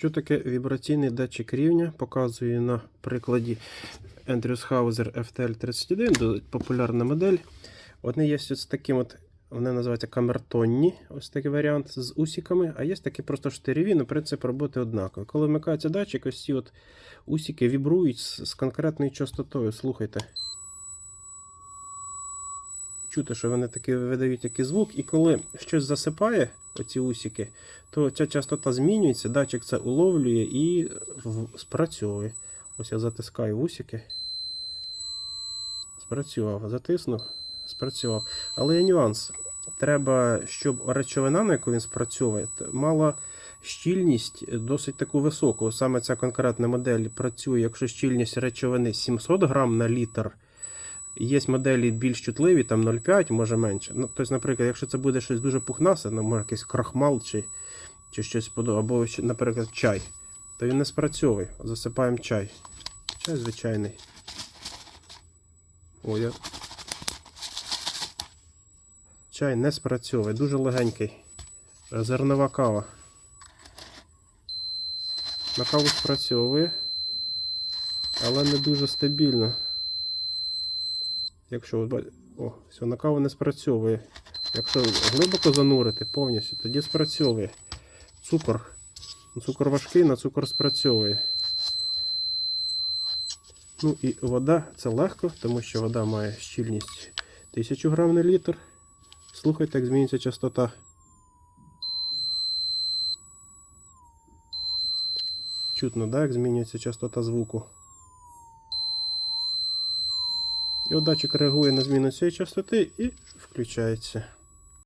Що таке вібраційний датчик рівня? Показую на прикладі Andrews Hauser FTL31, досить популярна модель. Вони є ось таким от, вони називаються камертонні, ось такий варіант з усіками, а є такі просто штиреві, ну принцип роботи однаковий. Коли вмикається датчик, ось ці от усіки вібрують з конкретною частотою. Слухайте. Чути, що вони таки видають який звук, і коли щось засипає, оці усіки, то ця частота змінюється, датчик це уловлює і спрацьовує. Ось я затискаю вусики. Спрацював, затиснув, спрацював. Але є нюанс. Треба, щоб речовина, на яку він спрацьовує, мала щільність досить таку високу. Саме ця конкретна модель працює, якщо щільність речовини 700 грам на літр. Є моделі більш чутливі, там 0,5, може менше. Ну, тобто, наприклад, якщо це буде щось дуже пухнасте, ну, може якийсь крахмал чи, чи щось подобне, або, наприклад, чай, то він не спрацьовує. Засипаємо чай. Чай звичайний. О, я... Чай не спрацьовує, дуже легенький. Зернова кава. На каву спрацьовує, але не дуже стабільно. Якщо О, все, на каву не спрацьовує. Якщо глибоко занурити повністю, тоді спрацьовує. Цукор. Цукор важкий, на цукор спрацьовує. Ну і вода це легко, тому що вода має щільність 1000 грам на літр. Слухайте, як змінюється частота. Чутно, да, як змінюється частота звуку. І от датчик реагує на зміну цієї частоти і включається.